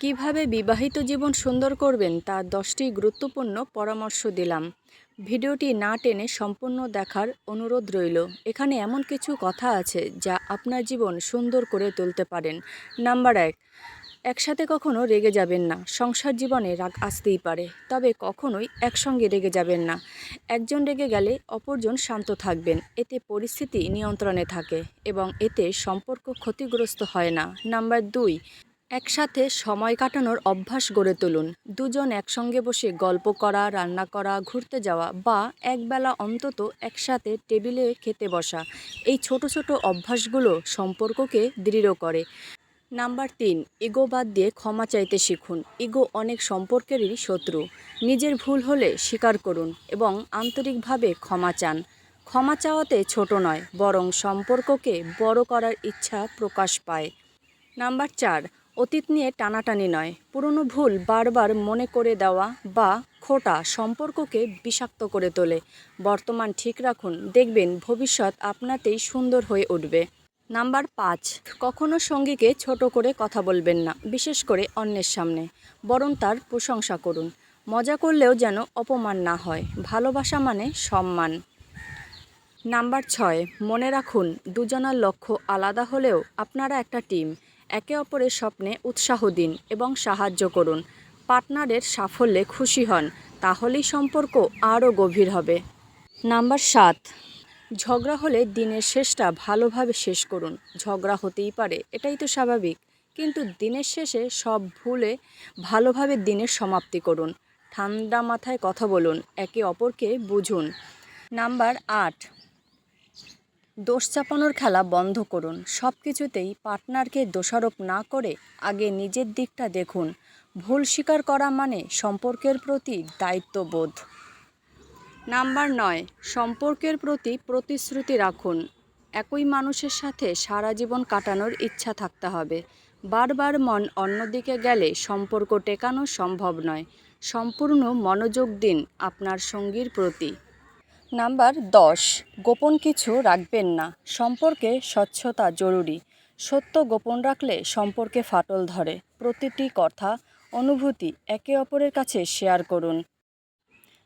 কীভাবে বিবাহিত জীবন সুন্দর করবেন তার দশটি গুরুত্বপূর্ণ পরামর্শ দিলাম। ভিডিওটি না টেনে সম্পূর্ণ দেখার অনুরোধ রইল। এখানে এমন কিছু কথা আছে যা আপনার জীবন সুন্দর করে তুলতে পারেন। নাম্বার এক, একসাথে কখনো রেগে যাবেন না। সংসার জীবনে রাগ আসতেই পারে, তবে কখনোই একসঙ্গে রেগে যাবেন না। একজন রেগে গেলে অপরজন শান্ত থাকবেন। এতে পরিস্থিতি নিয়ন্ত্রণে থাকে এবং এতে সম্পর্ক ক্ষতিগ্রস্ত হয় না। নাম্বার দুই একসাথে সময় কাটানোর অভ্যাস গড়ে তুলুন। দুজন একসঙ্গে বসে গল্প করা, রান্না করা, ঘুরতে যাওয়া বা একবেলা অন্তত একসাথে টেবিলে খেতে বসা, এই ছোট ছোট অভ্যাসগুলো সম্পর্ককে দৃঢ় করে। নাম্বার তিন, ইগো বাদ দিয়ে ক্ষমা চাইতে শিখুন। ইগো অনেক সম্পর্কেরই শত্রু। নিজের ভুল হলে স্বীকার করুন এবং আন্তরিকভাবে ক্ষমা চান। ক্ষমা চাওয়াতে ছোট নয়, বরং সম্পর্ককে বড় করার ইচ্ছা প্রকাশ পায়। নাম্বার চার অতীত নিয়ে টানাটানি নয়, পুরনো ভুল বারবার মনে করে দেওয়া বা খোটা সম্পর্ককে বিষাক্ত করে তোলে। বর্তমান ঠিক রাখুন, দেখবেন ভবিষ্যৎ আপনাতেই সুন্দর হয়ে উঠবে। নাম্বার পাঁচ, কখনো সঙ্গীকে ছোট করে কথা বলবেন না, বিশেষ করে অন্যের সামনে। বরং তার প্রশংসা করুন। মজা করলেও যেন অপমান না হয়। ভালোবাসা মানে সম্মান। নাম্বার ছয়, মনে রাখুন, দুজনার লক্ষ্য আলাদা হলেও আপনারা একটা টিম। একে অপরের স্বপ্নে উৎসাহ দিন এবং সাহায্য করুন। পার্টনারের সাফল্যে খুশি হন, তাহলেই সম্পর্ক আরও গভীর হবে। নাম্বার সাত, ঝগড়া হলে দিনের শেষটা ভালোভাবে শেষ করুন। ঝগড়া হতেই পারে, এটাই তো স্বাভাবিক। কিন্তু দিনের শেষে সব ভুলে ভালোভাবে দিনের সমাপ্তি করুন। ঠান্ডা মাথায় কথা বলুন, একে অপরকে বুঝুন। নাম্বার আট দোষ চাপানোর খেলা বন্ধ করুন। সব কিছুতেই পার্টনারকে দোষারোপ না করে আগে নিজের দিকটা দেখুন। ভুল স্বীকার করা মানে সম্পর্কের প্রতি দায়িত্ববোধ। নাম্বার নয়, সম্পর্কের প্রতি প্রতিশ্রুতি রাখুন। একই মানুষের সাথে সারা জীবন কাটানোর ইচ্ছা থাকতে হবে। বারবার মন অন্যদিকে গেলে সম্পর্ক টেকানো সম্ভব নয়। সম্পূর্ণ মনোযোগ দিন আপনার সঙ্গীর প্রতি। নাম্বার দশ, গোপন কিছু রাখবেন না। সম্পর্কে স্বচ্ছতা জরুরি। সত্য গোপন রাখলে সম্পর্কে ফাটল ধরে। প্রতিটি কথা, অনুভূতি একে অপরের কাছে শেয়ার করুন।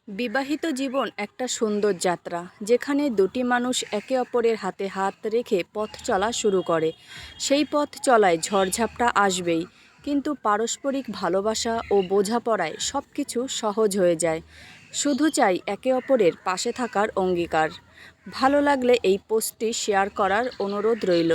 বিবাহিত জীবন একটা সুন্দর যাত্রা, যেখানে দুটি মানুষ একে অপরের হাতে হাত রেখে পথ চলা শুরু করে। সেই পথ চলায় ঝড়ঝাপটা আসবেই, কিন্তু পারস্পরিক ভালোবাসা ও বোঝাপড়ায় সব কিছু সহজ হয়ে যায়। শুধু চাই একে অপরের পাশে থাকার অঙ্গীকার। ভালো লাগলে এই পোস্টটি শেয়ার করার অনুরোধ রইল।